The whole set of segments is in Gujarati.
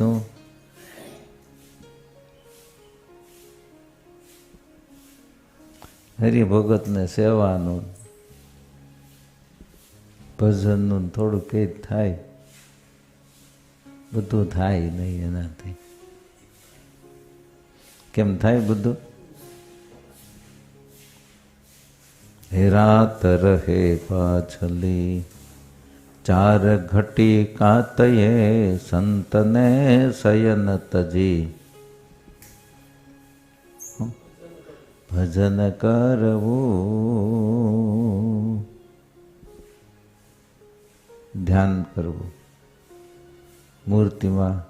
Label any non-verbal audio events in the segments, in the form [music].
શું હરિભગતને સેવાનું ભજનનું થોડું કંઈ થાય. બધું થાય નહીં એનાથી. કેમ થાય બધું? હેરાત રહે પાછલી. ચાર ઘટી કાતયે સંતને શયન તજી. ભજન કરવું. ધ્યાન કરવું. મૂર્તિમાં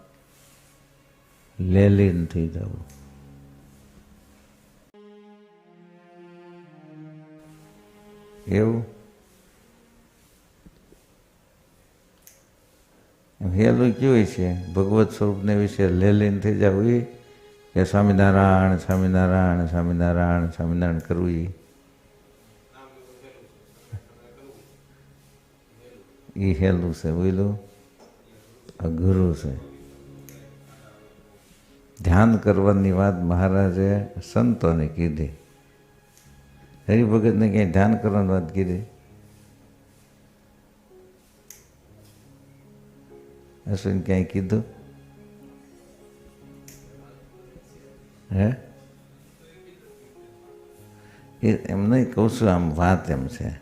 લેલીન થઈ જવું. એવું? હેલું કેવું છે? ભગવત સ્વરૂપને વિશે લેલીન થઈ જવું એ કે સ્વામિનારાયણ સ્વામિનારાયણ સ્વામિનારાયણ સ્વામિનારાયણ કરવું એ હેલું છે બોલું અઘરું છે. ધ્યાન કરવાની વાત મહારાજે સંતોને કીધી. હરિભગતને ક્યાંય ધ્યાન કરવાની વાત કીધી? અશ્વિન ક્યાંય કીધું? હે? એ એમ નહીં કહું છું, આમ વાત એમ છે.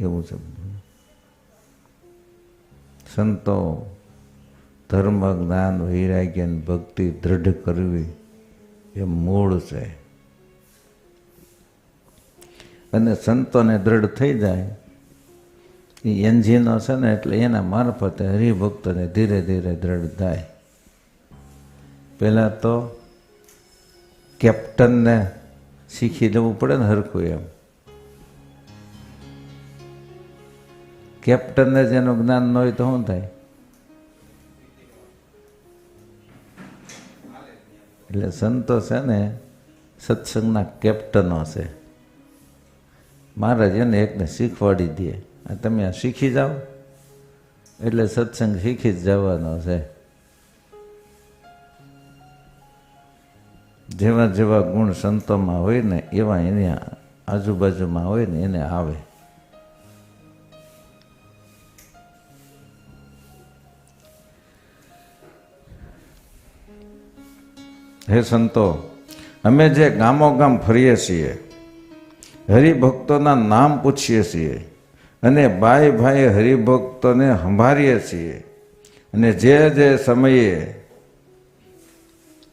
એવું છે. સંતો ધર્મ, જ્ઞાન, વૈરાગ્ય ભક્તિ દ્રઢ કરવી એ મૂળ છે. અને સંતોને દ્રઢ થઈ જાય એ એન્જિનો છે ને એટલે એના મારફતે હરિભક્તોને ધીરે ધીરે દ્રઢ થાય. પહેલાં તો કેપ્ટનને શીખી લેવું પડે ને હરખું એમ. કેપ્ટનને જેનું જ્ઞાન ન હોય તો શું થાય? એટલે સંતો છે ને સત્સંગના કેપ્ટનો છે. મહારાજ એને એકને શીખવાડી દે. તમે આ શીખી જાઓ. એટલે સત્સંગ શીખી જ જવાનો છે. જેવા જેવા ગુણ સંતોમાં હોય ને, એવા એની આજુબાજુમાં હોય ને, એને આવે. હે સંતો, અમે જે ગામો ગામ ફરીએ છીએ, હરિભક્તોના નામ પૂછીએ છીએ અને ભાઈ ભાઈ હરિભક્તોને સંભાળીએ છીએ. અને જે જે સમયે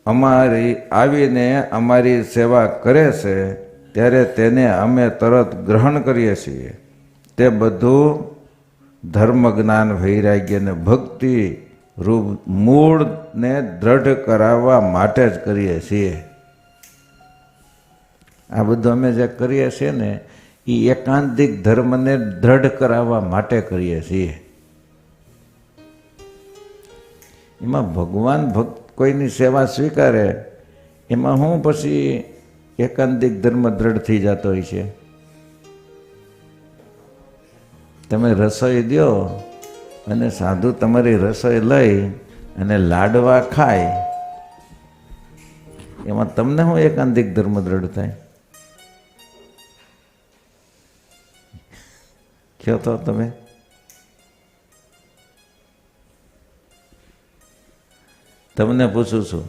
અમારી આવીને અમારી સેવા કરે છે, ત્યારે તેને અમે તરત ગ્રહણ કરીએ છીએ. તે બધું ધર્મ જ્ઞાન વૈરાગ્ય અને ભક્તિ રૂપ મૂળને દ્રઢ કરાવવા માટે જ કરીએ છીએ. આ બધું અમે જે કરીએ છીએ ને એ એકાંતિક ધર્મને દ્રઢ કરાવવા માટે કરીએ છીએ. એમાં ભગવાન ભક્ત કોઈની સેવા સ્વીકારે, એમાં હું પછી એકાંતિક ધર્મ દ્રઢ થઈ જતો હોય છે. તમે રસોઈ દો અને સાધુ તમારી રસોઈ લઈ અને લાડવા ખાય. એમાં તમને હું એકાંતિક ધર્મ દ્રઢ થાય? કયો તો તમે? તમને પૂછું છું.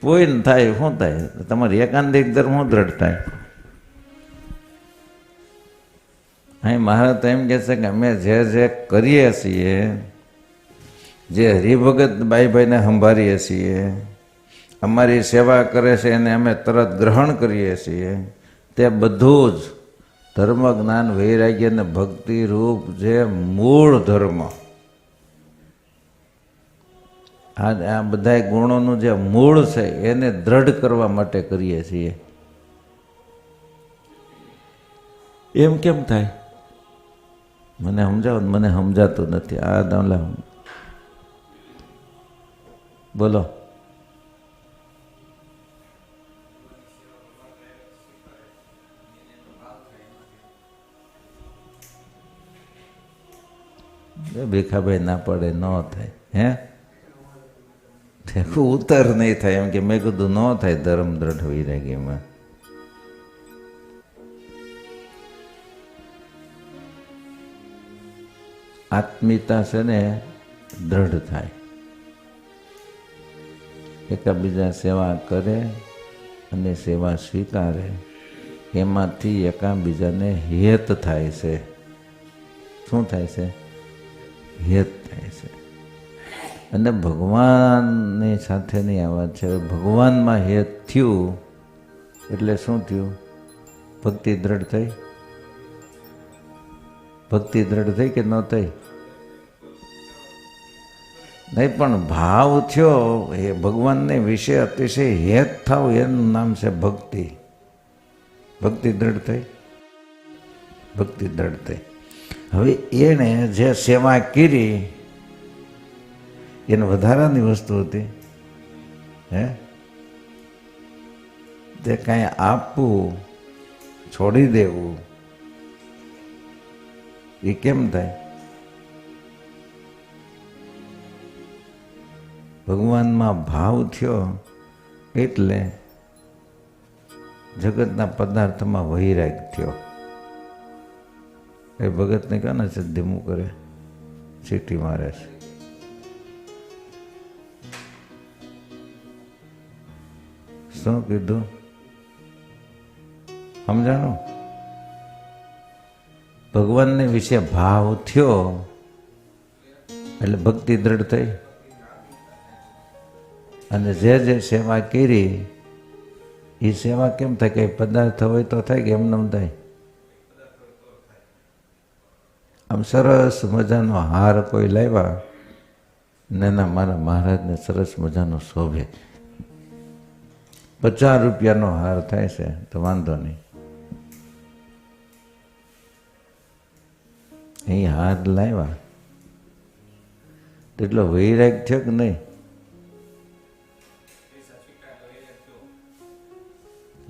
કોઈ થાય, શું થાય? તમારી એકાંતિક ધર્મ શું દ્રઢ થાય? અહીં મહારાજ તો એમ કહે છે કે અમે જે જે કરીએ છીએ, જે હરિભગત ભાઈ ભાઈને સંભાળીએ છીએ અમારી સેવા કરે છે એને અમે તરત ગ્રહણ કરીએ છીએ. તે બધું જ ધર્મ જ્ઞાન વૈરાગ્ય અને ભક્તિ રૂપ જે મૂળ ધર્મ. આ આ બધા ગુણોનું જે મૂળ છે એને દ્રઢ કરવા માટે કરીએ છીએ. એમ કેમ થાય? મને સમજાવો મને સમજાતું નથી. આ દામલા બોલો. ભીખાભાઈ ના પડે, ન થાય. હે? ઉતર નહીં થાય. એમ કે મેં કીધું, ન થાય. ધર્મ દ્રઢ વૈરાગીમાં આત્મીયતા છે ને, દ્રઢ થાય. એકાબીજા સેવા કરે અને સેવા સ્વીકારે. એમાંથી એકાબીજાને હેત થાય છે. શું થાય છે? હેત થાય છે. અને ભગવાનની સાથેની આ વાત છે ભગવાનમાં હેત થયું, એટલે શું થયું? ભક્તિ દ્રઢ થઈ? ભક્તિ દ્રઢ થઈ કે ન થઈ? નહીં, પણ ભાવ થયો એ ભગવાનને વિશે અતિશય હેત થાવ, એનું નામ છે ભક્તિ. ભક્તિ દ્રઢ થઈ? ભક્તિ દ્રઢ થઈ. હવે એણે જે સેવા કરી, એને વધારાની વસ્તુ હતી. હે? તે કાંઈ આપવું, છોડી દેવું, એ કેમ થાય? ભગવાનમાં ભાવ થયો એટલે જગતના પદાર્થમાં વૈરાગ થયો. એ ભગતને કહે ને છે ધીમું કરે સીટી મારે છે. શું કીધું? સમજાણો? ભગવાનને વિશે ભાવ થયો, એટલે ભક્તિ દ્રઢ થઈ. અને જે જે સેવા કરી એ સેવા કેમ થાય? કે પદાર્થ હોય તો થાય કે એમ નમ થાય? આમ સરસ મજાનો હાર કોઈ લાવ્યા? ને, ના, મારા મહારાજને સરસ મજાનો શોભે. પચાસ રૂપિયાનો હાર થાય છે, તો વાંધો નહીં. અહીં હાર લાવ્યા? તેટલો વૈરાગ થયો કે નહીં?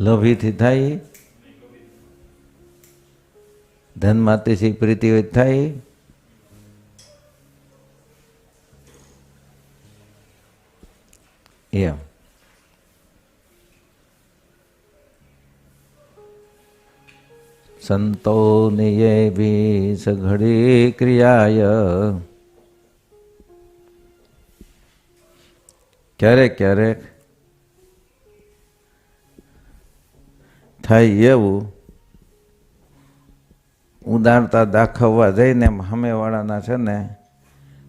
લોભીથી થાય ધન માતેથી પ્રીતિ થાય. એમ. સંતો નિયેવી સઘડી ક્રિયાય. ક્યારેક ક્યારેક થાય એવું ઉદારતા દાખવવા જઈને સામેવાળાના છે ને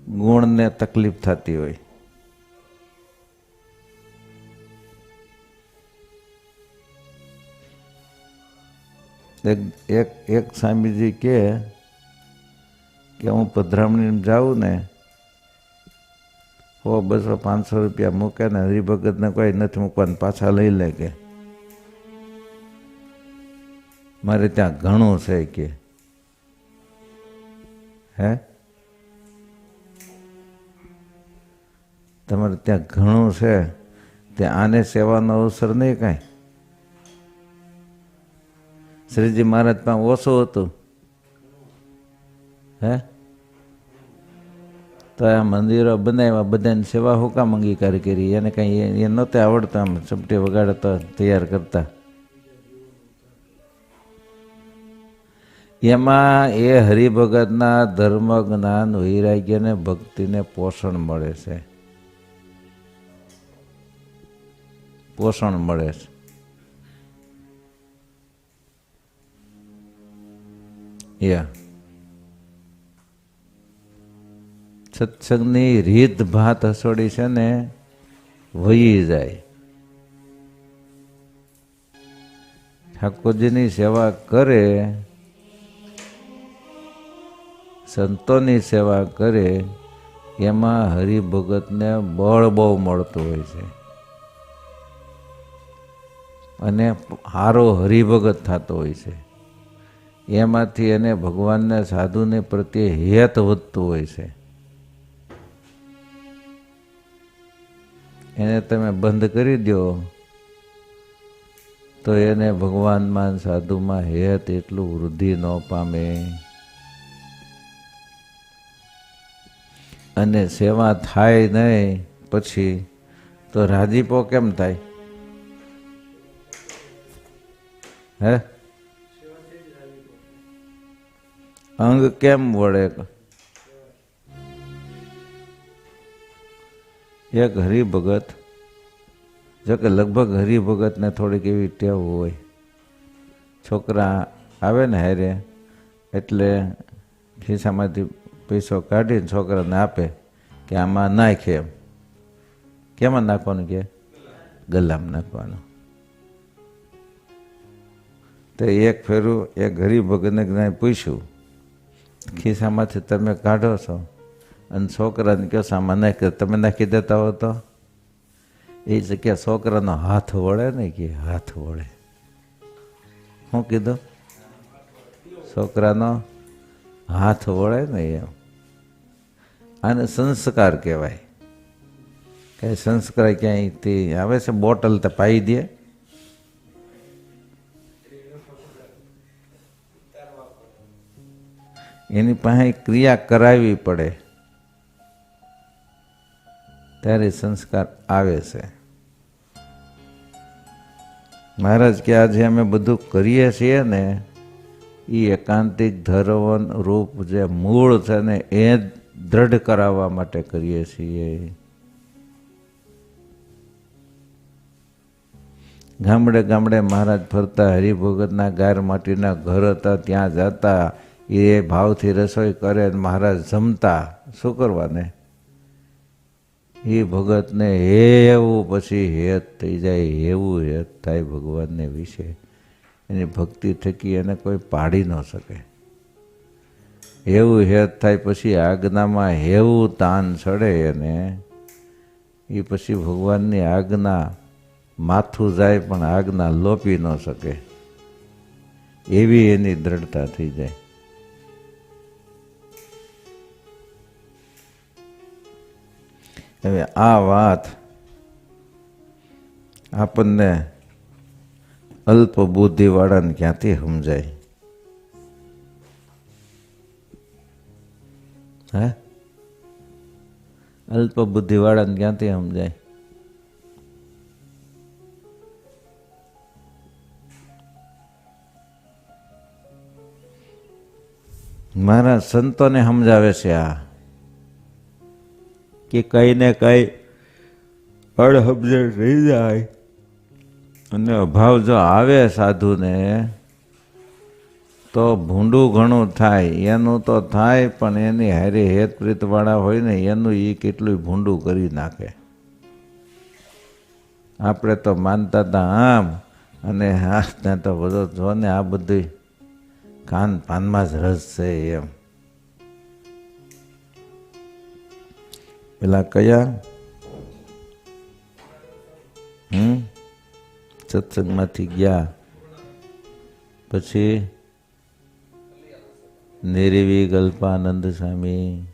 ગુણને તકલીફ થતી હોય. એક એક એક સ્વામીજી કે કે હું પધરામણી જાઉં ને, હો બસો પાંચસો રૂપિયા મૂકે ને હરિભગતને કોઈ નથી મૂકવાનું, પાછા લઈ લે કે. મારે ત્યાં ઘણું છે કે. હે? તમારે ત્યાં ઘણું છે. ત્યાં આને સેવાનો અવસર નહીં કાંઈ. શ્રીજી મહારાજ પણ ઓછું હતું. હે? તો આ મંદિરો બનાવ્યા, બધાની સેવા હુકામ અંગીકાર કરી. એને કાંઈ એ નહોતે આવડતા આમ ચપટી વગાડતા, તૈયાર કરતા. એમાં એ હરિભગતના ધર્મ જ્ઞાન વૈરાગ્ય ને ભક્તિને પોષણ મળે છે. પોષણ મળે છે. યા. સત્સંગની રીત ભાત હસોડી છે ને, વહી જાય. ઠાકોરજીની સેવા કરે સંતોની સેવા કરે, એમાં હરિભગતને બળ બહુ મળતું હોય છે. અને હારો હરિભગત થતો હોય છે. એમાંથી એને ભગવાનને સાધુને પ્રત્યે હેત વધતું હોય છે. એને તમે બંધ કરી દો, તો એને ભગવાનમાં સાધુમાં હેત એટલું વૃદ્ધિ ન પામે. અને સેવા થાય નહીં, પછી તો રાજીપો કેમ થાય? હે? અંગ કેમ વળે? એક હરિભગત, જો કે લગભગ હરિભગતને થોડીક એવી ટેવ હોય. છોકરા આવે ને હારે, એટલે ખિસ્સામાંથી પૈસો કાઢીને છોકરાને આપે કે આમાં નાખે એમ. કેમાં નાખવાનું કે? ગલામાં નાખવાનું. તો એક ફેરું, એક ભગતને જ્ઞાન પૂછ્યું, ખિસ્સામાંથી તમે કાઢો છો? અને છોકરાને કહો સામાન નાખી તમે નાખી દેતા હો તો? એ જગ્યા છોકરાનો હાથ વળે ને કે હાથ વળે. શું કીધું? છોકરાનો હાથ વળે ને એમ. આને સંસ્કાર કહેવાય. કાંઈ સંસ્કાર ક્યાંયથી આવે છે? બોટલ તો પાઈ દે. એની પાસે ક્રિયા કરાવવી પડે. ત્યારે સંસ્કાર આવે છે. મહારાજ કે આજે અમે બધું કરીએ છીએ ને એ એકાંતિક ધરવન રૂપ જે મૂળ છે ને, એ દ્રઢ કરાવવા માટે કરીએ છીએ. ગામડે ગામડે મહારાજ ફરતા હરિભગતના ગાર માટીના ઘર હતા, ત્યાં જતા એ ભાવથી રસોઈ કરે મહારાજ જમતા. શું કરવાને એ ભગતને એવું પછી હેત થઈ જાય એવું હેત થાય ભગવાનને વિશે. એની ભક્તિ થકી એને કોઈ પાડી ન શકે. એવું હેત થાય પછી આજ્ઞામાં હેવું તાન ચડે એને એ પછી ભગવાનની આજ્ઞા માથું જાય પણ આજ્ઞા લોપી ન શકે. એવી એની દ્રઢતા થઈ જાય. હવે આ વાત આપણને અલ્પ બુદ્ધિવાળાને ક્યાંથી સમજાય? હે? અલ્પ બુદ્ધિવાળાને ક્યાંથી સમજાય? મારા સંતોને સમજાવે છે આ કે કંઈ ને કંઈ અડહબજડ રહી જાય અને અભાવ જો આવે સાધુને તો ભૂંડું ઘણું થાય, એનું તો થાય, પણ એની હારે હેતપ્રીતવાળા હોય ને, એનું એ કેટલું ભૂંડું કરી નાખે. આપણે તો માનતા હતા આમ, અને હા ત્યાં તો બધો જો ને આ બધું કાન પાનમાં જ રસ છે એમ. પેલા કયા? હમ? સત્સંગમાંથી ગયા. પછી? નિરેવી ગલ્પાનંદ સ્વામી.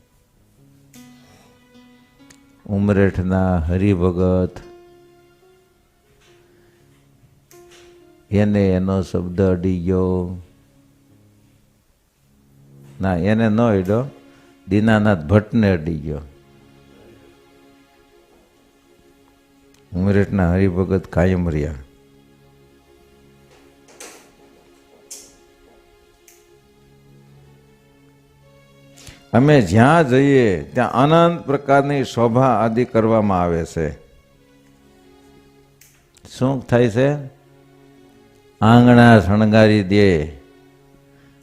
ઉમરેઠના હરિભગત. એને એનો શબ્દ અડી ગયો ના, એને ન અડ્યો દીનાનાથ ભટ્ટને અડી ગયો ઉમરેઠના હરિભગત કાયમ રહ્યા. અમે જ્યાં જઈએ, ત્યાં અનંત પ્રકારની શોભા આદિ કરવામાં આવે છે. શું થાય છે? આંગણા શણગારી દે.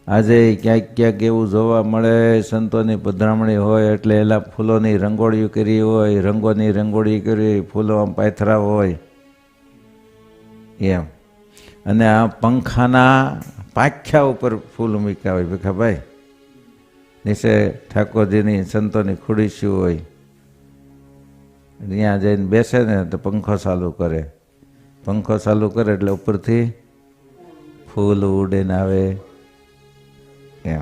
આજે ક્યાંક ક્યાંક એવું જોવા મળે, સંતોની પધરામણી હોય એટલે એલા ફૂલોની રંગોળી કરી હોય, રંગોની રંગોળી કરી, ફૂલો આમ પાથરા હોય. એમ. અને આ પંખાના પાંખ્યા ઉપર ફૂલ મૂક્યા હોય ભીખાભાઈ નીચે ઠાકોરજીની સંતોની ખુડીશી હોય. ત્યાં જઈને બેસે ને તો પંખો ચાલુ કરે. પંખો ચાલુ કરે એટલે ઉપરથી ફૂલ ઉડીને આવે. એમ.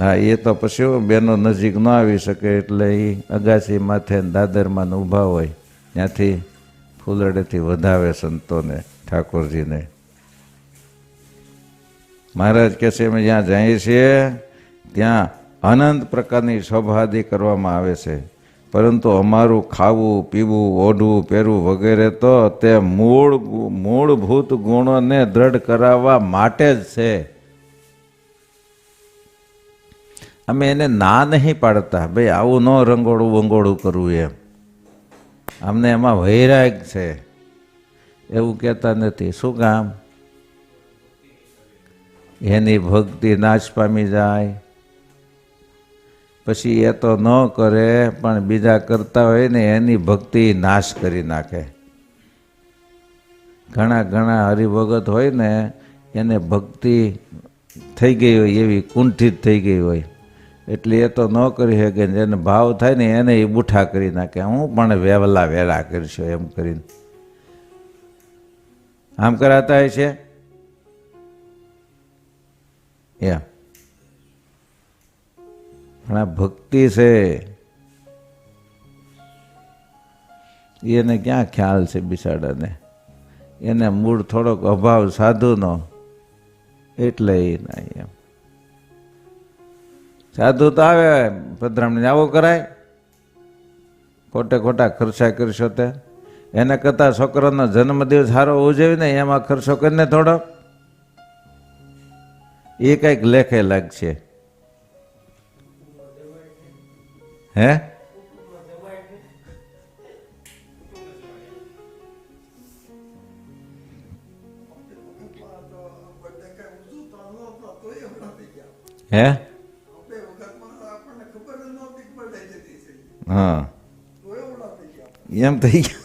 હા, એ તો પછી બેનો નજીક ન આવી શકે એટલે એ અગાસી માથે દાદરમાં ઊભા હોય. ત્યાંથી ફૂલડેથી વધાવે સંતોને, ઠાકોરજીને. મહારાજ કહે છે, અમે જ્યાં જઈએ છીએ, ત્યાં અનંત પ્રકારની શોભાદી કરવામાં આવે છે. પરંતુ અમારું ખાવું, પીવું, ઓઢવું, પહેરવું વગેરે તો તે મૂળ મૂળભૂત ગુણોને દ્રઢ કરાવવા માટે જ છે. અમે એને ના નહીં પાડતા. ભાઈ આવું ન રંગોળું વંગોળું કરવું એમ. અમને એમાં વૈરાગ છે. એવું કહેતા નથી. શું કામ? એની ભક્તિ નાશ પામી જાય. પછી એ તો ન કરે, પણ બીજા કરતા હોય ને એની ભક્તિ નાશ કરી નાખે. ઘણા ઘણા હરિભગત હોય ને, એને ભક્તિ થઈ ગઈ હોય, એવી કુંઠિત થઈ ગઈ હોય. એટલે એ તો ન કરી શકે, જેને ભાવ થાય ને એને એ બુઠા કરી નાખે. હું પણ વહેલા વેળા કરીશું એમ કરીને. આમ કરાતા હોય છે? એમ પણ આ ભક્તિ છે. એને ક્યાં ખ્યાલ છે બિસાડાને? એને મૂળ થોડોક અભાવ સાધુનો. એટલે એ નહીં એમ. સાધુ તો આવે પધરામણી આવો કરાય. ખોટે ખોટા ખર્ચા કરશો તે. એને કરતાં છોકરાનો જન્મદિવસ સારો ઉજવી ને એમાં ખર્ચો કરીને થોડો એ કંઈક લેખે લાગશે હે? હે? હા. એમ થઈ ગયું.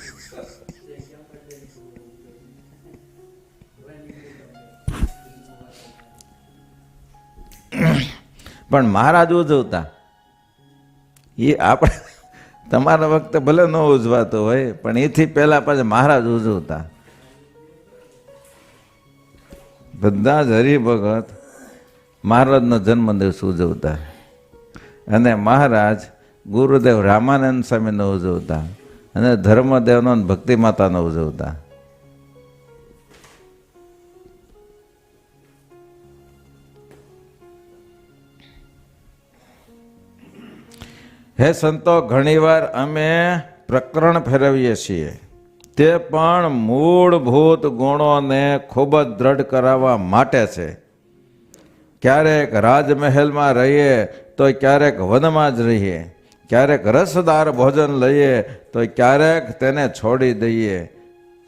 પણ મહારાજ ઉજવતા. એ આપણે તમારા વખતે ભલે ન ઉજવાતો હોય, પણ એથી પહેલા પાછા મહારાજ ઉજવતા. બધા જ હરિભગત મહારાજનો જન્મદિવસ ઉજવતા. અને મહારાજ ગુરુદેવ રામાનંદ સ્વામીનો ઉજવતા. અને ધર્મદેવનો ભક્તિ માતાનો ઉજવતા. હે સંતો, ઘણીવાર અમે પ્રકરણ ફેરવીએ છીએ. તે પણ મૂળભૂત ગુણોને ખૂબ જ દ્રઢ કરાવવા માટે છે. ક્યારેક રાજમહેલમાં રહીએ તો ક્યારેક વનમાં જ રહીએ. ક્યારેક રસદાર ભોજન લઈએ તો ક્યારેક તેને છોડી દઈએ.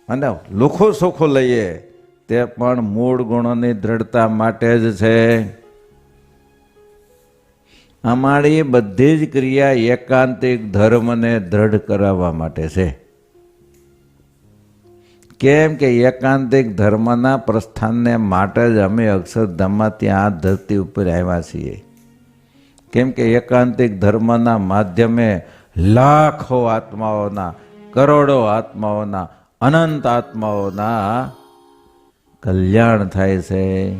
અને લુખું સુખું લઈએ. તે પણ મૂળ ગુણોની દ્રઢતા માટે જ છે. અમારી બધી જ ક્રિયા એકાંતિક ધર્મને દ્રઢ કરાવવા માટે છે. કેમ કે એકાંતિક ધર્મના પ્રસ્થાનને માટે જ અમે અક્ષરધામમાં ત્યાં ધરતી ઉપર આવ્યા છીએ. કેમ કે એકાંતિક ધર્મના માધ્યમે લાખો આત્માઓના, કરોડો આત્માઓના, અનંત આત્માઓના કલ્યાણ થાય છે.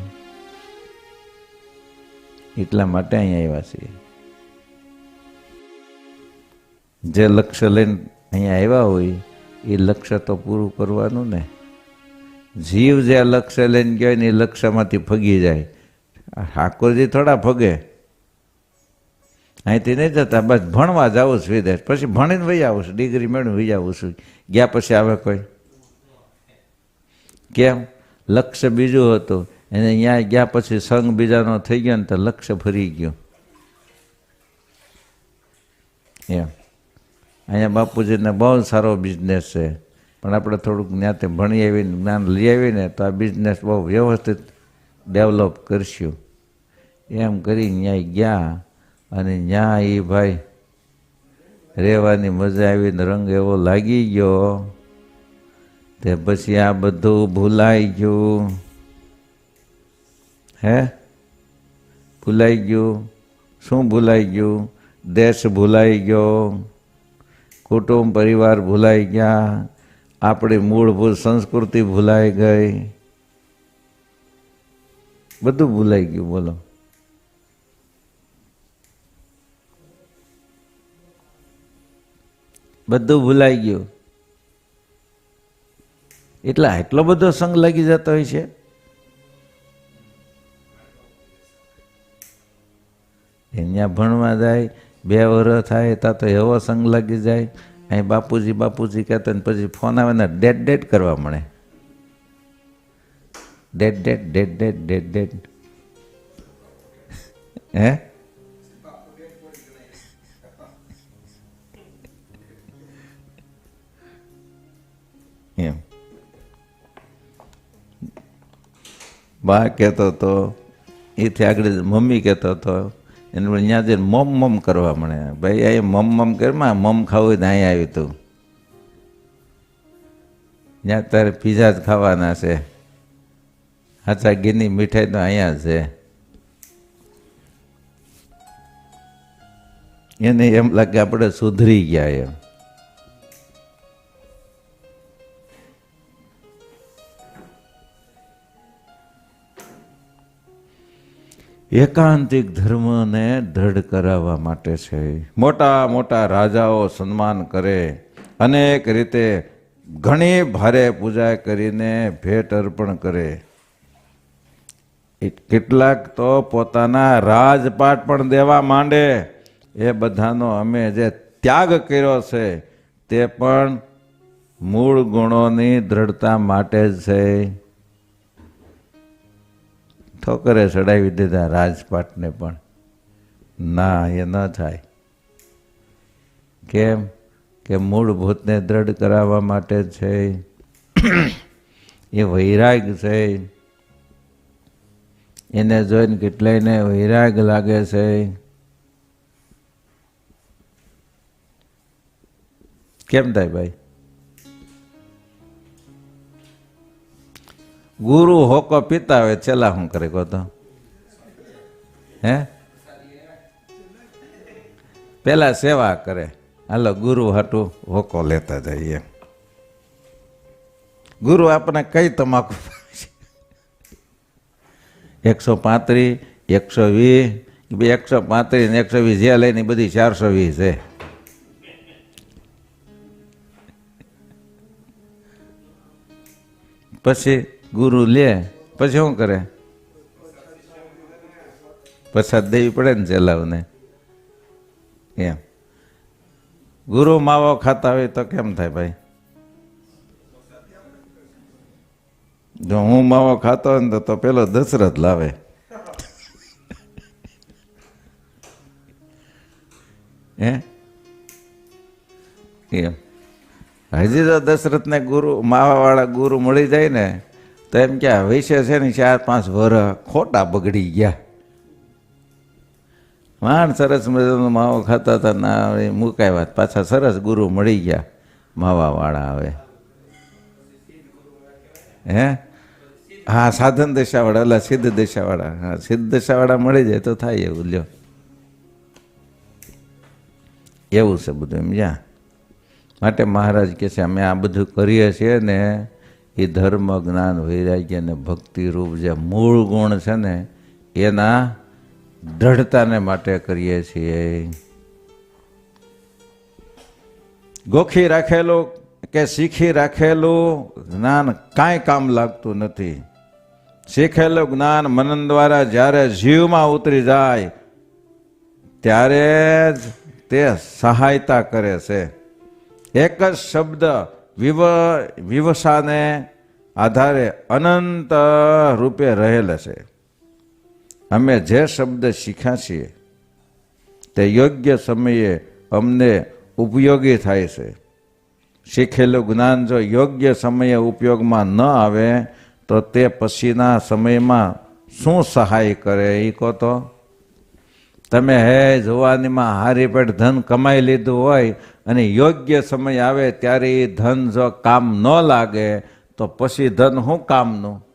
એટલા માટે અહીંયા આવ્યા છીએ. જે લક્ષ્ય લઈને અહીંયા આવ્યા હોય, એ લક્ષ્ય તો પૂરું કરવાનું ને. જીવ જે લક્ષ્ય લઈને ગયો ને એ લક્ષ્યમાંથી ફગી જાય. ઠાકોરજી થોડા ફગે. અહીંથી નહીં જતા, બસ ભણવા જાઉં છું વિદેશ પછી ભણીને વહી આવું છું, ડિગ્રી મેળવી વહી આવું છું. ગયા પછી આવે કોઈ? કેમ? લક્ષ્ય બીજું હતું. એને અહીંયા ગયા પછી સંઘ બીજાનો થઈ ગયો ને તો લક્ષ્ય ફરી ગયું. એમ. અહીંયા બાપુજીને બહુ સારો બિઝનેસ છે. પણ આપણે થોડુંક જ્ઞાતે ભણી આવીને, જ્ઞાન લઈ આવીને તો આ બિઝનેસ બહુ વ્યવસ્થિત ડેવલપ કરશું. એમ કરી ત્યાં ગયા અને ત્યાં એ ભાઈ રહેવાની મજા આવીને રંગ એવો લાગી ગયો તે પછી આ બધું ભૂલાઈ ગયું. હે? ભૂલાઈ ગયું. શું ભૂલાઈ ગયું? દેશ ભૂલાઈ ગયો. કુટુંબ, પરિવાર ભૂલાઈ ગયા, આપણી મૂળભૂત સંસ્કૃતિ ભૂલાઈ ગઈ. બધું ભૂલાઈ ગયું, બોલો. બધું ભૂલાઈ ગયું. એટલા એટલો બધો સંગ લાગી જતો હોય છે. અહીંયા ભણવા જાય બે વર થાય, તા તો એવો સંગ લાગી જાય. અહીં બાપુજી બાપુજી કહેતા ને પછી ફોન આવે ને ડેડ ડેડ કરવા મળે. ડેડ ડેડ ડેડ ડેડ ડેડ ડેડ હે? એમ. બા કહેતો હતો એથી આગળ મમ્મી કહેતો હતો એને અહીંયા જઈને મમ મમ કરવા મળે. ભાઈ અહીં મમ મમ કરમાં મમ ખાવું હોય ત્યાં આવ્યું તું. ત્યાં તારે પીઝા જ ખાવાના છે. હાચા ગીની મીઠાઈ તો અહીંયા છે. એને એમ લાગે આપણે સુધરી ગયા એમ. એકાંતિક ધર્મને દ્રઢ કરાવવા માટે છે. મોટા મોટા રાજાઓ સન્માન કરે. અનેક રીતે ઘણી ભારે પૂજા કરીને ભેટ અર્પણ કરે. કેટલાક તો પોતાના રાજપાટ પણ દેવા માંડે. એ બધાનો અમે જે ત્યાગ કર્યો છે, તે પણ મૂળ ગુણોની દ્રઢતા માટે જ છે. ઠોકરે ચડાવી દીધા રાજપાટને પણ. ના, એ ન થાય. કેમ કે મૂળભૂતને દ્રઢ કરાવવા માટે છે. એ વૈરાગ છે. એને જોઈને કેટલાયને વૈરાગ લાગે છે. કેમ થાય ભાઈ? ગુરુ હોકો પીતા હોય છેલ્લા શું કરે કહો તો? હે? પેલા સેવા કરે. હાલો, ગુરુ હાટું હોકો લેતા જઈએ ગુરુ આપણે કઈ તમાકુ [laughs] એકસો પાંત્રીસ એકસો વીસ એકસો પાંત્રીસ ને એકસો વીસ જે લઈને બધી ચારસો વીસ છે. પછી ગુરુ લે પછી શું કરે? પ્રસાદ દેવી પડે ને ચલાવને. એમ. ગુરુ માવો ખાતા હોય તો કેમ થાય ભાઈ? જો હું માવો ખાતો હોય ને તો- પેલો દશરથ લાવે. હે? એમ. હજી તો દશરથને ગુરુ, માવાવાળા ગુરુ મળી જાય ને તો એમ કે વિશે છે ને ચાર પાંચ વર ખોટા બગડી ગયા. માણ સરસ મજાનો માવો ખાતા હતા ના મૂકાય વાત. પાછા સરસ ગુરુ મળી ગયા માવાવાળા આવે હે? હા, સાધન દશાવાળા એટલે સિદ્ધ દશાવાળા. હા, સિદ્ધ દશાવાળા મળી જાય તો થાય એવું, લ્યો. એવું છે બધું એમ જ્યાં માટે મહારાજ કહે છે, અમે આ બધું કરીએ છીએ ને એ ધર્મ, જ્ઞાન, વૈરાગ્ય અને ભક્તિ રૂપ જે મૂળ ગુણ છે ને, એના દ્રઢતાને માટે કરીએ છીએ. ગોખી રાખેલું કે શીખી રાખેલું જ્ઞાન કાંઈ કામ લાગતું નથી. શીખેલું જ્ઞાન મનન દ્વારા જ્યારે જીવમાં ઉતરી જાય, ત્યારે જ તે સહાયતા કરે છે. એક જ શબ્દ વિવ, વિવસાને આધારે અનંત રૂપે રહેલ છે. અમે જે શબ્દ શીખ્યા છીએ, તે યોગ્ય સમયે અમને ઉપયોગી થાય છે. શીખેલું જ્ઞાન જો યોગ્ય સમયે ઉપયોગમાં ન આવે, તો તે પછીના સમયમાં શું સહાય કરે એ કહો તો? તમે હે જુવાનીમાં હારી પેટ ધન કમાઈ લીધું હોય અને યોગ્ય સમય આવે ત્યારે એ ધન જો કામ ન લાગે, તો પછી ધન શું કામનું?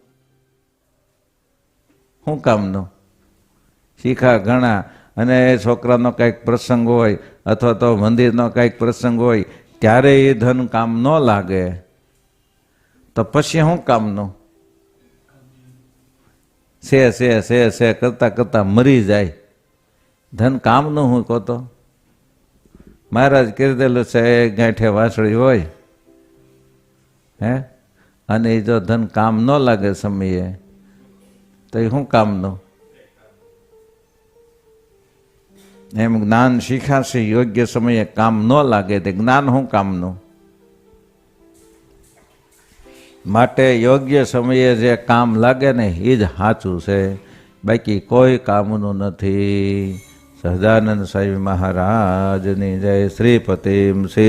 શું કામનું? શીખા ઘણા. અને છોકરાનો કંઈક પ્રસંગ હોય, અથવા તો મંદિરનો કંઈક પ્રસંગ હોય, ત્યારે એ ધન કામ ન લાગે. તો પછી શું કામનું? છે છે છે છે કરતા કરતા મરી જાય. ધન કામનું હું કહો તો? મહારાજ કીધેલું છે એ ગાંઠે વાસળી હોય. હે? અને એ જો ધન કામ ન લાગે સમયે, તો એ શું કામનું? એમ જ્ઞાન શીખાશે, યોગ્ય સમયે કામ ન લાગે, તે જ્ઞાન શું કામનું? માટે યોગ્ય સમયે જે કામ લાગે ને એ જ સાચું છે. બાકી કોઈ કામનું નથી. સહજાનંદ સાહેબ મહારાજની જય શ્રીપતિમ શ્રી